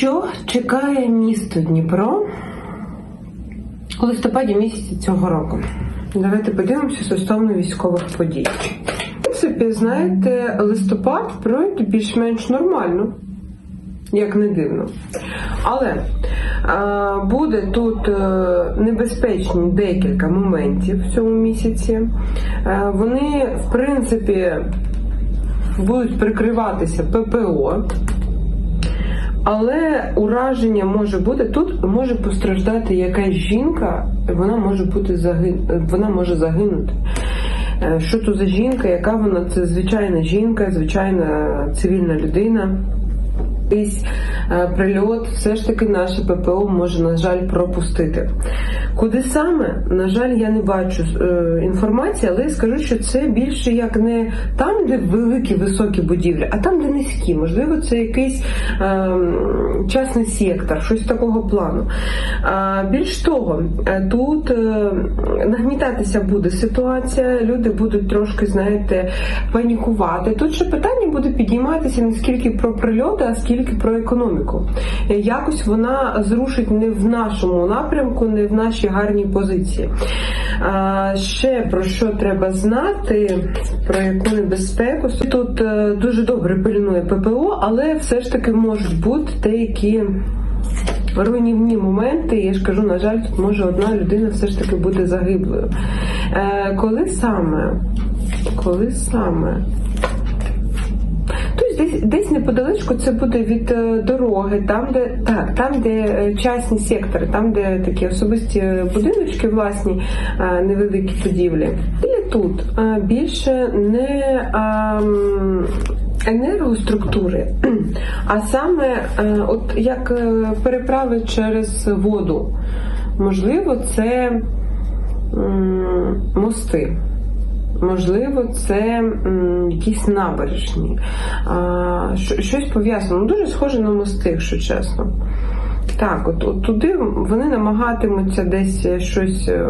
Що чекає місто Дніпро у листопаді місяці цього року? Давайте подивимося стосовно військових подій. В принципі, знаєте, листопад пройде більш-менш нормально, як не дивно. Але е, буде тут е, небезпечні декілька моментів в цьому місяці. Е, вони, в принципі, будуть прикриватися ППО. Але ураження може бути тут, може постраждати якась жінка, вона може бути загин... вона може загинути. Е, Що то за жінка, яка вона? Це звичайна жінка, звичайна цивільна людина. Якийсь е, прильот, все ж таки наше ППО може, на жаль, пропустити. Куди саме, на жаль, я не бачу е, інформації, але я скажу, що це більше як не там, де великі високі будівлі, а там, де низькі. Можливо, це якийсь е, частний сектор, щось такого плану. А, більш того, е, тут е, нагнітатися буде ситуація, люди будуть трошки, знаєте, панікувати. Тут ще питання буде підійматися не скільки про прильоти, а скільки про економіку. Е, Якось вона зрушить не в нашому напрямку, не в нашій гарній позиції. А, ще про що треба знати, про яку небезпеку. Тут е, дуже добре пильнує ППО, але все ж таки можуть бути деякі. Руйнівні моменти, я ж кажу, на жаль, тут може одна людина все ж таки бути загиблою. Е, коли саме? Коли саме? Десь, десь неподалечку це буде від е, дороги, там, де так, там, де е, частні сектори, там, де такі особисті будиночки, власні, е, невеликі будівлі. І тут більше не а, енергоструктури, а саме от як переправи через воду. Можливо, це мости. Можливо, це якісь набережні, щось пов'язано. Ну, дуже схоже на мости, якщо чесно. Так, от, от туди вони намагатимуться десь щось е,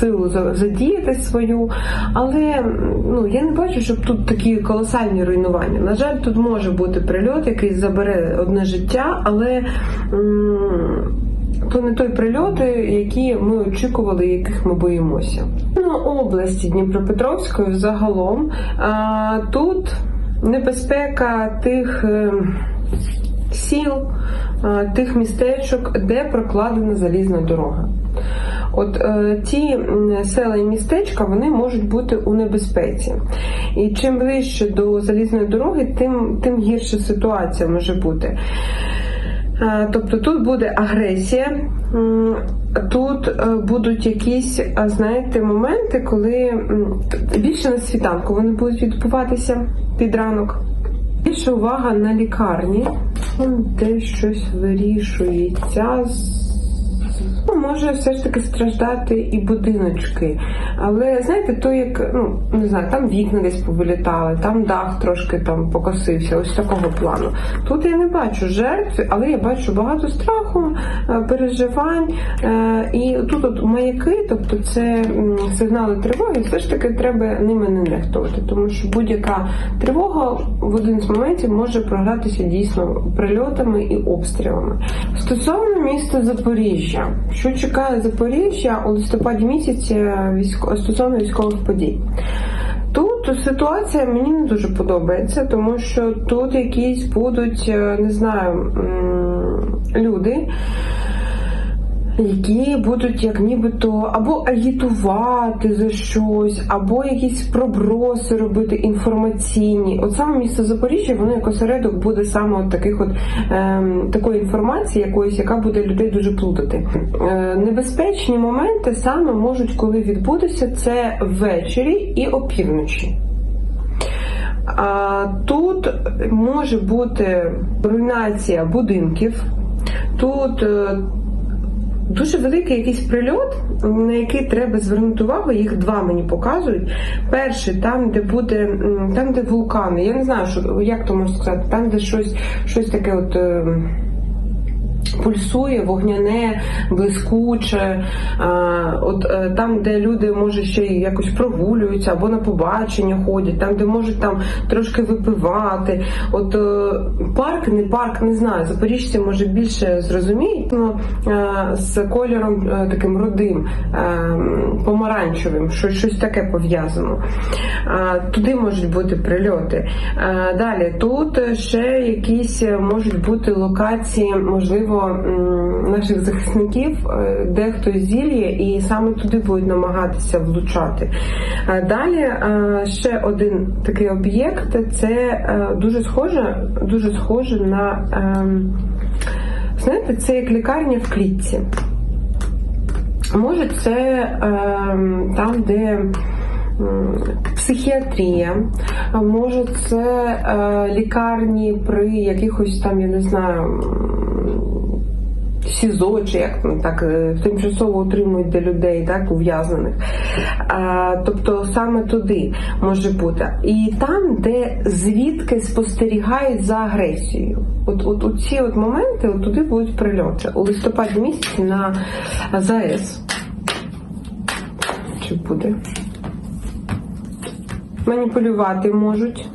силу задіяти свою, але ну я не бачу, щоб тут такі колосальні руйнування. На жаль, тут може бути прильот, який забере одне життя, але м, то не той прильоти, які ми очікували, яких ми боїмося. Ну, області Дніпропетровської загалом тут небезпека тих. е, Сіл, тих містечок, де прокладена залізна дорога. От е, ті села і містечка вони можуть бути у небезпеці. І чим ближче до залізної дороги, тим, тим гірша ситуація може бути. Е, Тобто тут буде агресія, тут е, будуть якісь, знаєте, моменти, коли більше на світанку вони будуть відбуватися під ранок. Більше увага на лікарні, де щось вирішується. Може все ж таки страждати і будиночки. Але знаєте, то як, ну не знаю, там вікна десь повилітали, там дах трошки там покосився, ось такого плану. Тут я не бачу жертв, але я бачу багато страху, е, переживань. е, І тут от маяки, тобто це сигнали тривоги, все ж таки треба ними не нехтувати, тому що будь-яка тривога в один з моментів може програтися дійсно прильотами і обстрілами. Стосовно міста Запоріжжя, що чекає Запоріжжя у листопаді місяці військо... стосовно військових подій? Тут ситуація мені не дуже подобається, тому що тут якісь будуть, е, не знаю, люди, які будуть як нібито або агітувати за щось, або якісь проброси робити інформаційні. От саме місто Запоріжжя, воно як осередок буде саме от таких от ем, такої інформації, якоїсь, яка буде людей дуже плутати. Е, небезпечні моменти саме можуть коли відбутися, це ввечері і опівночі. А, тут може бути руйнація будинків. Тут е, дуже великий якийсь прильот, на який треба звернути увагу. Їх два мені показують. Перший там, де буде там, де вулкани. Я не знаю, що як то можна сказати, там, де щось, щось таке, от. Пульсує вогняне, блискуче, от е, там, де люди може ще якось прогулюються або на побачення ходять, там, де можуть там трошки випивати. От е, парк, не парк, не знаю. Запоріжці може більше зрозуміють, ну, е, з кольором е, таким рудим, помаранчевим, щось, щось таке пов'язано. Туди можуть бути прильоти. Далі тут ще якісь можуть бути локації, можливо, наших захисників, е, де хтось зілє, і саме туди будуть намагатися влучати. Далі е, ще один такий об'єкт це е, дуже схоже, дуже схоже на ем, знаєте, це як лікарня в клітці. Може, це ем, там, де психіатрія, може, це е, лікарні при якихось там, я не знаю. М, СІЗО, чи як там так е, тимчасово утримують для людей, так ув'язнених. Тобто саме туди може бути. І там, де звідки спостерігають за агресією. От, от, от ці от моменти, от туди будуть прильоти. У листопаді місяці на ЗАЕС. Чи буде? Маніпулювати можуть.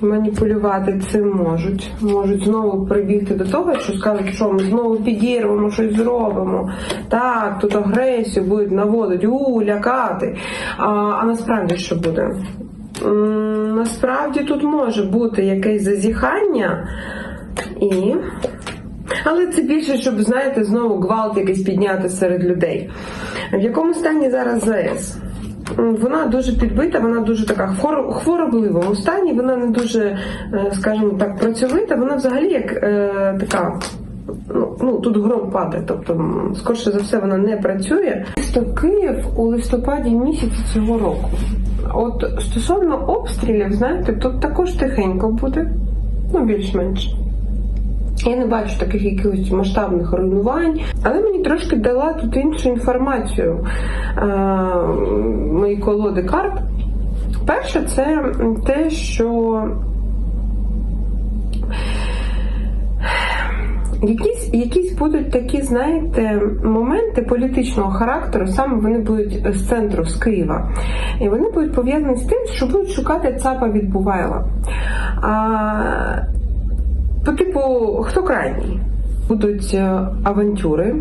Маніпулювати цим можуть. Можуть знову прибігти до того, що скажуть, що ми знову підірвемо, щось зробимо. Так, тут агресію будуть наводити, у, лякати. А, а насправді що буде? Насправді тут може бути якесь зазіхання і. Але це більше, щоб, знаєте, знову гвалт якийсь підняти серед людей. В якому стані зараз ЗАЕС? Вона дуже підбита, вона дуже така в хворобливому стані, вона не дуже, е, скажімо так, працьовита, вона взагалі як е, така. Ну, ну тут гром падає, тобто скорше за все вона не працює. Місто Київ у листопаді місяці цього року. От стосовно обстрілів, знаєте, тут також тихенько буде, ну більш-менш. Я не бачу таких якихось масштабних руйнувань, але мені трошки дала тут іншу інформацію е, мої колоди карт. Перше, це те, що Якісь, якісь будуть такі, знаєте, моменти політичного характеру, саме вони будуть з центру, з Києва. І вони будуть пов'язані з тим, що будуть шукати ЦАПа від Бувайла. А, по типу, хто крайній? Будуть е, авантюри,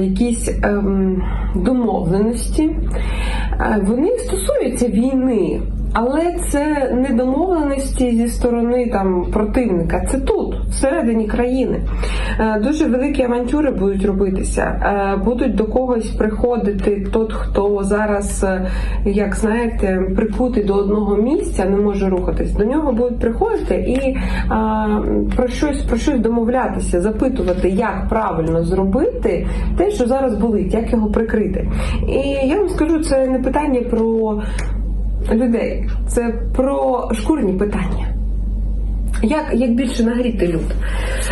якісь ем, домовленості. Е, Вони стосуються війни, але це не домовленості зі сторони там противника. Це тут, всередині країни. Е, Дуже великі авантюри будуть робитися. Е, Будуть до когось приходити тот, хто зараз, е, як знаєте, прикутий до одного місця, не може рухатись. До нього будуть приходити і а, про щось про щось домовлятися, запитувати, як правильно зробити те, що зараз болить, як його прикрити. І я вам скажу, це не питання про людей, це про шкурні питання. Як, як більше нагріти люд?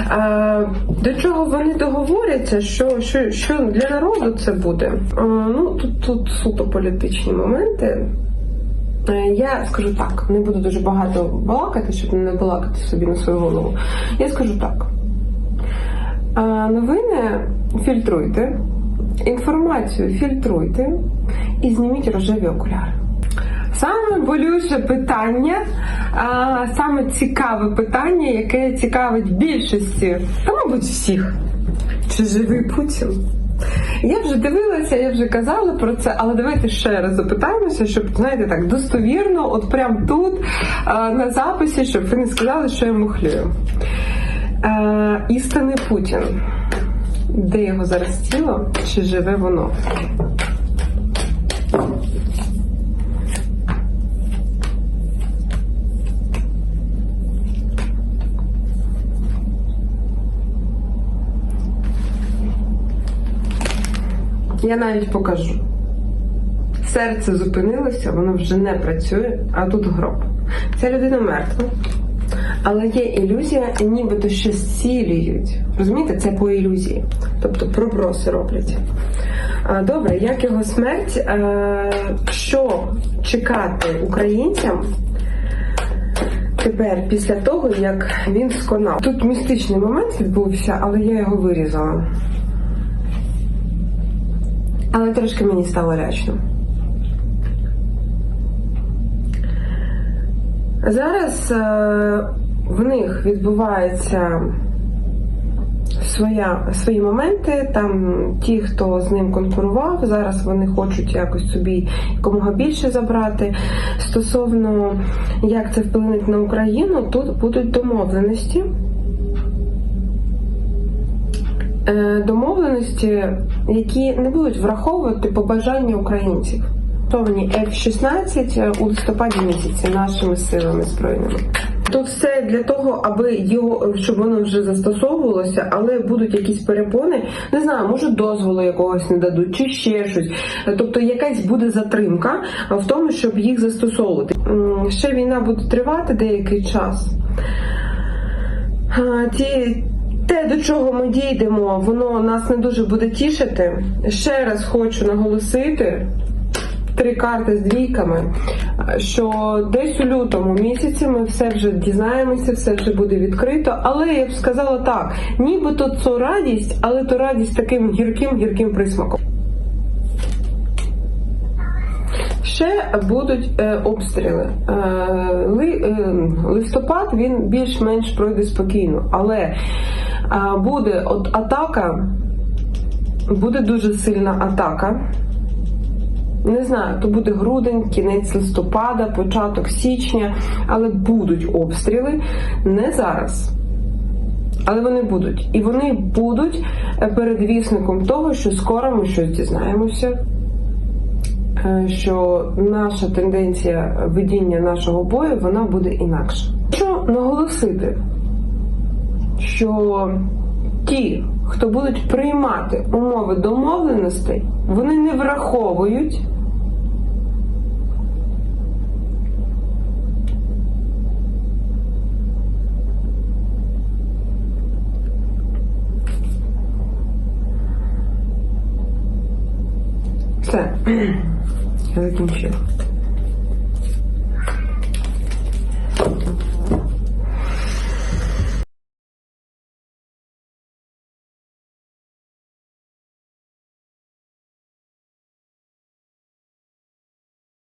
А, до чого вони договоряться, що, що, що для народу це буде? А, ну, тут, тут суто політичні моменти. Е, Я скажу так, не буду дуже багато балакати, щоб не балакати собі на свою голову. Я скажу так. А, Новини фільтруйте, інформацію фільтруйте і зніміть рожеві окуляри. Саме болюче питання, а, саме цікаве питання, яке цікавить більшості, та, мабуть, всіх. Чи живий Путін? Я вже дивилася, я вже казала про це, але давайте ще раз запитаємося, щоб знаєте так достовірно, от прямо тут на записі, щоб ви не сказали, що я мухлюю. Істинний Путін. Де його зараз тіло? Чи живе воно? Я навіть покажу. Серце зупинилося, воно вже не працює, а тут гроб. Ця людина мертва, але є ілюзія, нібито що зцілюють. Розумієте, це по ілюзії. Тобто проброси роблять. Добре, як його смерть? Що чекати українцям? Тепер, після того, як він сконав. Тут містичний момент відбувся, але я його вирізала. Але трошки мені стало лячно. Зараз е, в них відбувається своя, свої моменти. Там ті, хто з ним конкурував, зараз вони хочуть якось собі якомога більше забрати. Стосовно як це вплинуть на Україну, тут будуть домовленості. Домовленості, які не будуть враховувати побажання українців. Готовні F-16 у листопаді місяці нашими силами збройними. Тут все для того, аби його щоб воно вже застосовувалося, але будуть якісь перепони. Не знаю, може дозволу якогось не дадуть, чи ще щось. Тобто якась буде затримка в тому, щоб їх застосовувати. Ще війна буде тривати деякий час. Ті, те, до чого ми дійдемо, воно нас не дуже буде тішити. Ще раз хочу наголосити. Три карти з двійками, що десь у лютому місяці ми все вже дізнаємося, все вже буде відкрито. Але я б сказала так: нібито це радість, але то радість таким гірким гірким присмаком. Ще будуть е, обстріли. Е, е, листопад він більш-менш пройде спокійно, але буде от атака, буде дуже сильна атака. Не знаю, то буде грудень, кінець листопада, початок січня, але будуть обстріли не зараз. Але вони будуть. І вони будуть передвісником того, що скоро ми щось дізнаємося що наша тенденція ведіння нашого бою вона буде інакша. Хочу наголосити, що ті, хто будуть приймати умови домовленостей, вони не враховують. Все, я закінчила.